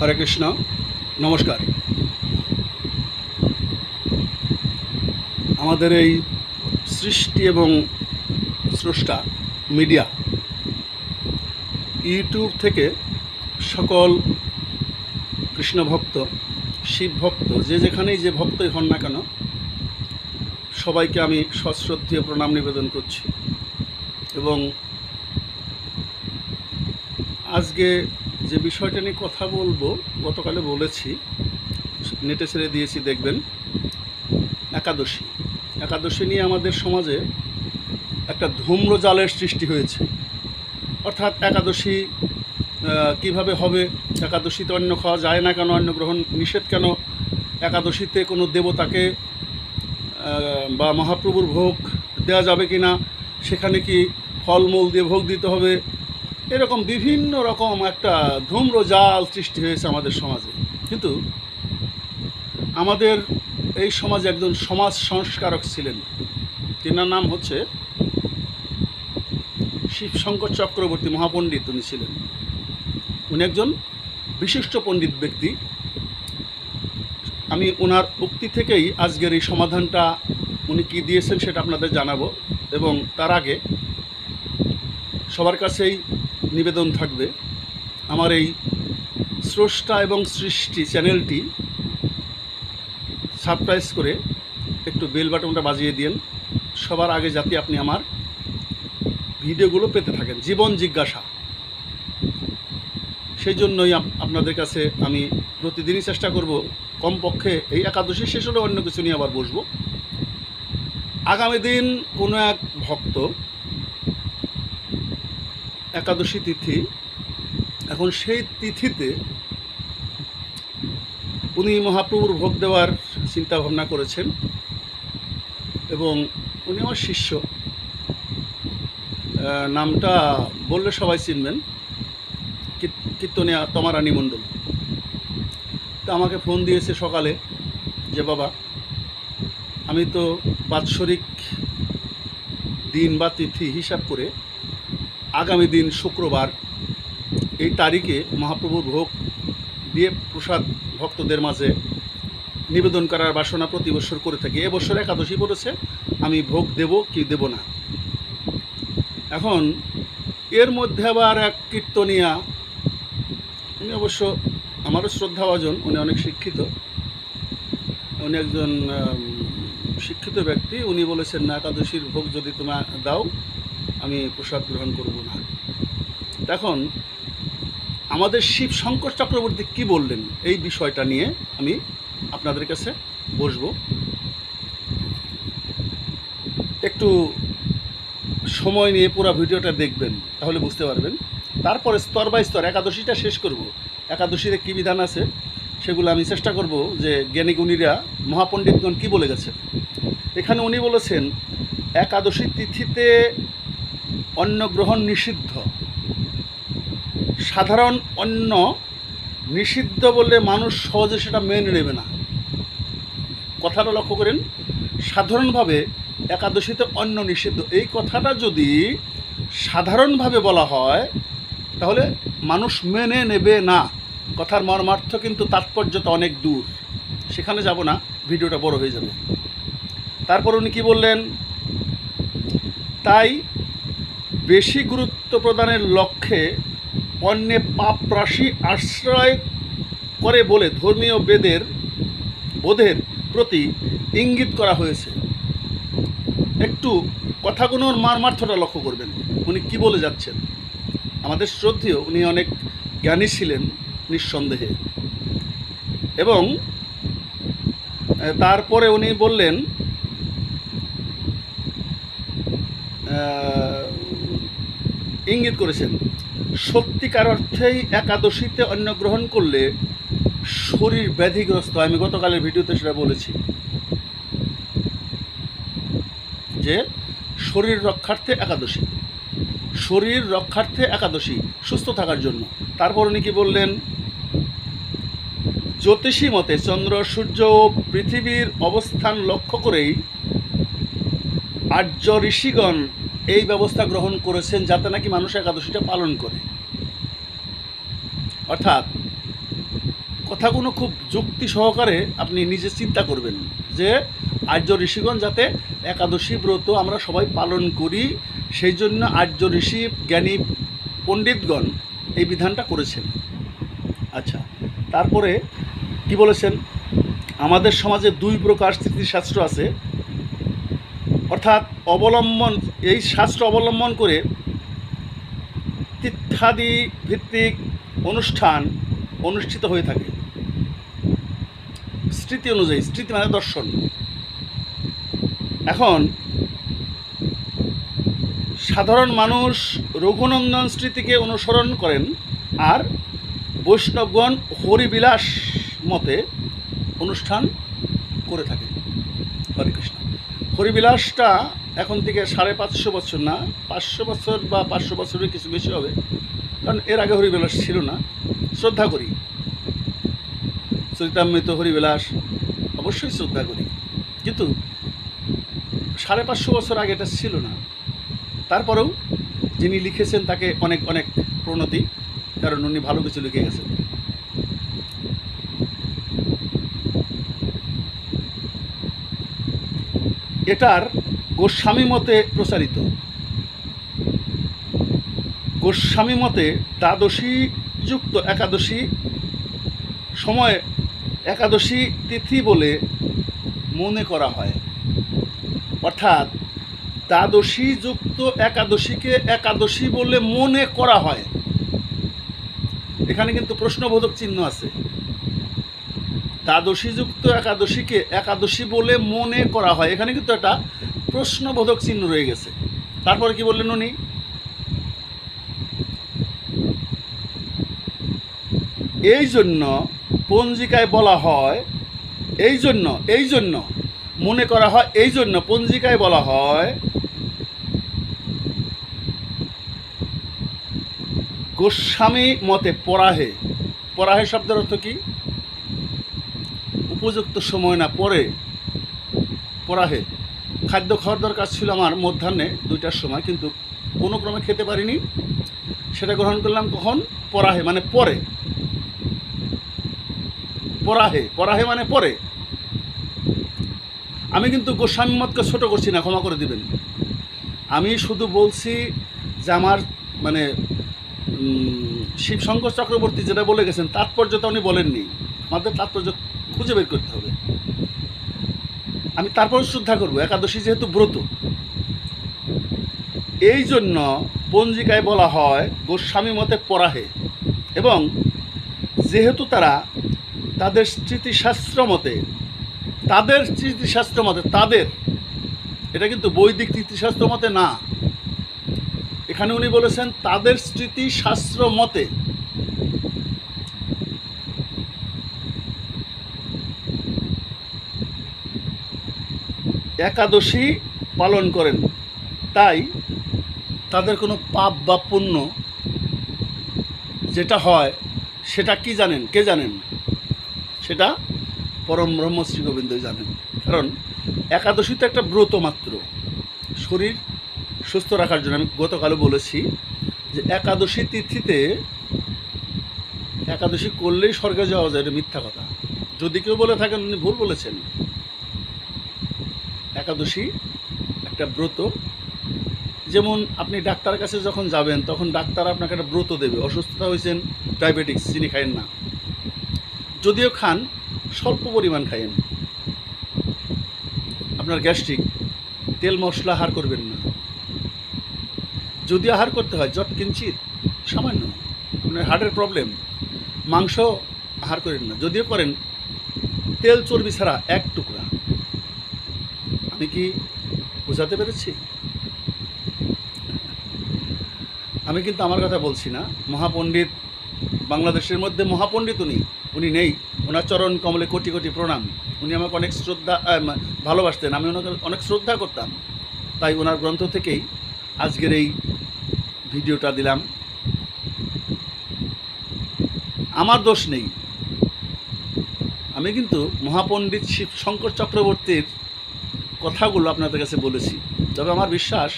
হরে কৃষ্ণ, নমস্কার। আমাদের এই সৃষ্টি এবং স্রষ্টা মিডিয়া ইউটিউব থেকে সকল কৃষ্ণ ভক্ত, শিব ভক্ত, যে যেখানেই যে ভক্তই হন না কেন, সবাইকে আমি সশ্রদ্ধীয় প্রণাম নিবেদন করছি। এবং আজকে যে বিষয়টা নিয়ে কথা বলব, গতকালে বলেছি, নেটে ছেড়ে দিয়েছি, দেখবেন, একাদশী। একাদশী নিয়ে আমাদের সমাজে একটা ধূম্র জালের সৃষ্টি হয়েছে। অর্থাৎ একাদশী কীভাবে হবে একাদশীতে অন্য খাওয়া যায় না কেন অন্ন গ্রহণ নিষেধ কেন? একাদশীতে কোনো দেবতাকে বা মহাপ্রভুর ভোগ দেওয়া যাবে কি না সেখানে কি ফলমূল দিয়ে ভোগ দিতে হবে। এরকম বিভিন্ন রকম একটা ধূম্র জাল সৃষ্টি হয়েছে আমাদের সমাজে। কিন্তু আমাদের এই সমাজে একজন সমাজ সংস্কারক ছিলেন। তিনার নাম হচ্ছে শিবশঙ্কর চক্রবর্তী মহাপণ্ডিত উনি ছিলেন। উনি একজন বিশিষ্ট পণ্ডিত ব্যক্তি। আমি ওনার উক্তি থেকেই আজকের এই সমাধানটা উনি কী দিয়েছেন সেটা আপনাদের জানাব এবং তার আগে সবার কাছেই নিবেদন থাকবে। আমার এই স্রষ্টা এবং সৃষ্টি চ্যানেলটি সারপ্রাইজ করে একটু বেল বাটনটা বাজিয়ে দিন সবার আগে যাতে আপনি আমার ভিডিওগুলো পেতে থাকেন। জীবন জিজ্ঞাসা। সেই জন্যই আপ- আপনাদের কাছে আমি প্রতিদিনই চেষ্টা করব কমপক্ষে এই একাদশী শেষ হলে অন্য কিছু নিয়ে আবার বসবো। আগামী দিন কোনো এক ভক্ত একাদশী তিথি, এখন সেই তিথিতে উনি মহাপ্রভুর ভোগ দেওয়ার চিন্তা ভাবনা করেছেন এবং উনি আমার শিষ্য। নামটা বললে সবাই চিনবেন কীর- কীর্তনিয়া তমারানী মণ্ডল। তা আমাকে ফোন দিয়েছে সকালে যে, বাবা, আমি তো বাৎসরিক দিন বা তিথি হিসাব করে আগামী দিন শুক্রবার এই তারিখে মহাপ্রভুর ভোগ দিয়ে প্রসাদ ভক্তদের মাঝে নিবেদন করার বাসনা প্রতি বছর করে থাকি। এবছর একাদশী পড়েছে, আমি ভোগ দেব কি দেব না। এখন এর মধ্যে আবার এক কীর্তনিয়া উনি অবশ্য আমারও শ্রদ্ধা শ্রদ্ধাভাজন, উনি অনেক শিক্ষিত। উনি একজন শিক্ষিত ব্যক্তি। উনি বলেছেন, না, একাদশীর ভোগ যদি তুমি দাও আমি প্রসাদ গ্রহণ করব না। এখন আমাদের শিব শঙ্কর চক্রবর্তী কি বললেন এই বিষয়টা নিয়ে আমি আপনাদের কাছে বসবো। একটু সময় নিয়ে পুরো ভিডিওটা দেখবেন, তাহলে বুঝতে পারবেন। তারপরে স্তর বাই স্তর, একাদশীটা শেষ করব। একাদশীতে কী বিধান আছে? সেগুলো আমি চেষ্টা করব যে জ্ঞানীগুণীরা মহাপণ্ডিতগণ কি বলে গেছেন। এখানে উনি বলেছেন, একাদশী তিথিতে অন্ন গ্রহণ নিষিদ্ধ। সাধারণ অন্ন নিষিদ্ধ বলে মানুষ সহজে সেটা মেনে নেবে না। কথাটা লক্ষ্য করেন, সাধারণভাবে একাদশীতে অন্ন নিষিদ্ধ। এই কথাটা যদি সাধারণভাবে বলা হয়, তাহলে মানুষ মেনে নেবে না। কথার মর্মার্থ কিন্তু তাৎপর্যতা অনেক দূর। সেখানে যাব না, ভিডিওটা বড় হয়ে যাবে। তারপর উনি কি বললেন? তাই বেশি গুরুত্ব প্রদানের লক্ষ্যে অন্যে পাপ রাশি আশ্রয় করে বলে ধর্মীয় বেদের, বোধের প্রতি ইঙ্গিত করা হয়েছে। একটু কথাগুলোর মারমার্থটা লক্ষ্য করবেন। উনি কি বলে যাচ্ছেন? আমাদের শ্রদ্ধেয় উনি অনেক জ্ঞানী ছিলেন নিঃসন্দেহে। এবং তারপরে উনি বললেন ইঙ্গিত করেছেন, সত্যিকার অর্থেই একাদশীতে অন্ন গ্রহণ করলে শরীর ব্যাধিগ্রস্ত। আমি গতকালের ভিডিওতে সেটা বলেছি। যে শরীর রক্ষার্থে একাদশী, শরীর রক্ষার্থে একাদশী, সুস্থ থাকার জন্য। তারপর উনি কি বললেন? জ্যোতিষী মতে চন্দ্র, সূর্য ও পৃথিবীর অবস্থান লক্ষ্য করেই আর্য ঋষিগণ এই ব্যবস্থা গ্রহণ করেছেন যাতে নাকি মানুষ একাদশীটা পালন করে। অর্থাৎ কথাগুলো খুব যুক্তি সহকারে আপনি নিজে চিন্তা করবেন যে আর্য ঋষিগণ যাতে একাদশী ব্রত আমরা সবাই পালন করি, সেই জন্য আর্য ঋষি জ্ঞানী পণ্ডিতগণ এই বিধানটা করেছেন। আচ্ছা তারপরে কি বলেছেন? আমাদের সমাজে দুই প্রকার স্থিতিশাস্ত্র আছে। অর্থাৎ অবলম্বন, এই শাস্ত্র অবলম্বন করে তীর্থাদি ভিত্তিক অনুষ্ঠান অনুষ্ঠিত হয়ে থাকে। স্মৃতি অনুযায়ী, স্মৃতি মানে দর্শন। এখন সাধারণ মানুষ রঘুনন্দন স্মৃতিকে অনুসরণ করেন আর বৈষ্ণবগণ হরিবিলাস মতে অনুষ্ঠান করে থাকেন। হরে কৃষ্ণ। হরিবিলাসটা এখন থেকে সাড়ে পাঁচশো বছর না, পাঁচশো বছর বা পাঁচশো বছরের কিছু বেশি হবে, কারণ এর আগে হরিবিলাস ছিল না। শ্রদ্ধা করি। চরিতামৃত হরিবিলাস, অবশ্যই শ্রদ্ধা করি। কিন্তু সাড়ে পাঁচশো বছর আগে এটা ছিল না। তারপরেও যিনি লিখেছেন তাকে অনেক অনেক প্রণতি, কারণ উনি ভালো কিছু লিখে গেছেন। এটার গোস্বামী মতে প্রচারিত। গোস্বামী মতে দ্বাদশী যুক্ত একাদশী, সময় একাদশী তিথি বলে মনে করা হয়। অর্থাৎ দ্বাদশী যুক্ত একাদশীকে একাদশী বলে মনে করা হয়। এখানে কিন্তু প্রশ্নবোধক চিহ্ন আছে। দ্বাদশী যুক্ত একাদশীকে একাদশী বলে মনে করা হয়। এখানে কিন্তু একটা প্রশ্নবোধক চিহ্ন রয়ে গেছে। তারপরে কি বললেন উনি? এই জন্য পঞ্জিকায় বলা হয় এই জন্য এই জন্য মনে করা হয় এই জন্য পঞ্জিকায় বলা হয়, গোস্বামী মতে পরাহে। পরাহে শব্দের অর্থ কি? উপযুক্ত সময় না পরে পরাহে খাদ্য খাওয়ার দরকার ছিল আমার মধ্যাহ্নে দুইটার সময়, কিন্তু কোনো ক্রমে খেতে পারিনি। সেটা গ্রহণ করলাম কখন? পরাহে মানে পরে। পরাহে পরাহে মানে পরে। আমি কিন্তু গোস্বামী মতকে ছোট করছি না, ক্ষমা করে দিবেন। আমি শুধু বলছি যে আমার মানে শিবশঙ্কর চক্রবর্তী যেটা বলে গেছেন তাৎপর্যটা উনি বলেননি। আমাদের তাৎপর্য খুঁজে বের করতে হবে। আমি তারপর শ্রদ্ধা করব, একাদশী যেহেতু ব্রত। এই জন্য পঞ্জিকায় বলা হয়, গোস্বামী মতে পরাহে। এবং যেহেতু তারা তাদের স্মৃতিশাস্ত্র মতে, তাদের স্মৃতিশাস্ত্র মতে, তাদের, এটা কিন্তু বৈদিক স্মৃতিশাস্ত্র মতে না। এখানে উনি বলেছেন, তাদের স্মৃতিশাস্ত্র মতে একাদশী পালন করেন। তাই তাদের কোনো পাপ বা পুণ্য যেটা হয়, সেটা কি জানেন? কে জানেন? সেটা পরম ব্রহ্ম শ্রী গোবিন্দই জানেন। কারণ একাদশী তো একটা ব্রত মাত্র। শরীর সুস্থ রাখার জন্য আমি গতকালও বলেছি যে একাদশী তিথিতে একাদশী করলেই স্বর্গে যাওয়া যায়, এটা মিথ্যা কথা। যদি কেউ বলে থাকেন, উনি ভুল বলেছেন। একাদশী, একটা ব্রত। যেমন আপনি ডাক্তারের কাছে যখন যাবেন, তখন ডাক্তার আপনাকে একটা ব্রত দেবে। অসুস্থতা হয়েছেন ডায়াবেটিক্স চিনি খায়েন না। যদিও খান, স্বল্প পরিমাণ খাইয়েন। আপনার গ্যাস্ট্রিক, তেল মশলা আহার করবেন না। যদি আহার করতে হয়, জট কিঞ্চিত সামান্য আপনার হার্টের প্রবলেম, মাংস আহার করেন না। যদিও করেন, তেল চর্বি ছাড়া এক টুকরা। আমি কি বোঝাতে পেরেছি? আমি কিন্তু আমার কথা বলছি না। মহাপণ্ডিত, বাংলাদেশের মধ্যে মহাপণ্ডিত উনি। উনি নেই। ওনার চরণ কমলে কোটি কোটি প্রণাম। উনি আমাকে অনেক শ্রদ্ধা ভালোবাসতেন। আমি ওনাকে অনেক শ্রদ্ধা করতাম। তাই ওনার গ্রন্থ থেকেই আজকের এই ভিডিওটা দিলাম। আমার দোষ নেই। আমি কিন্তু মহাপণ্ডিত শিব শঙ্কর চক্রবর্তীর কথাগুলো আপনাদের কাছে বলেছি। তবে আমার বিশ্বাস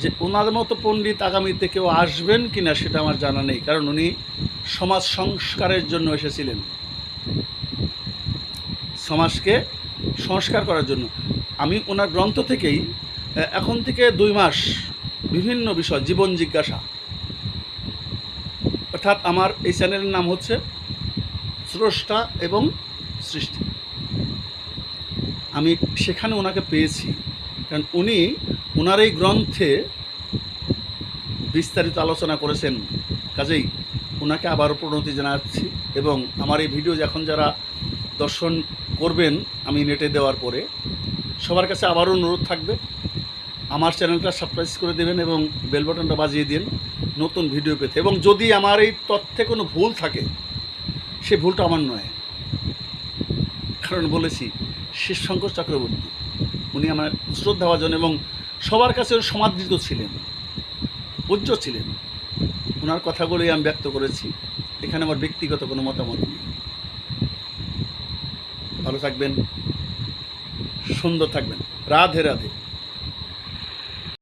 যে ওনার মতো পণ্ডিত আগামীতে কেউ আসবেন কিনা সেটা আমার জানা নেই, কারণ উনি সমাজ সংস্কারের জন্য এসেছিলেন। সমাজকে সংস্কার করার জন্য। আমি ওনার গ্রন্থ থেকেই এখন থেকে দুই মাস বিভিন্ন বিষয়, জীবন জিজ্ঞাসা। অর্থাৎ আমার এই চ্যানেলের নাম হচ্ছে স্রষ্টা এবং সৃষ্টি। আমি সেখানে ওনাকে পেয়েছি। কারণ উনি ওনার এই গ্রন্থে বিস্তারিত আলোচনা করেছেন। কাজেই ওনাকে আবারও প্রণতি জানাচ্ছি এবং আমার এই ভিডিও এখন যারা দর্শন করবেন আমি নেটে দেওয়ার পরে, সবার কাছে আবারও অনুরোধ থাকবে, আমার চ্যানেলটা সাবস্ক্রাইব করে দেবেন এবং বেল বাটনটা বাজিয়ে দিন নতুন ভিডিও পেতে। এবং যদি আমার এই তথ্যে কোনো ভুল থাকে, সে ভুলটা আমার নয়। কারণ বলেছি শিবশঙ্কর চক্রবর্তী। উনি আমার শ্রদ্ধাভাজন এবং সবার কাছে সমাদৃত ছিলেন, পূজ্য ছিলেন। ওনার কথাগুলোই আমি ব্যক্ত করেছি। এখানে আমার ব্যক্তিগত কোনো মতামত নেই। ভালো থাকবেন, সুন্দর থাকবেন। রাধে রাধে।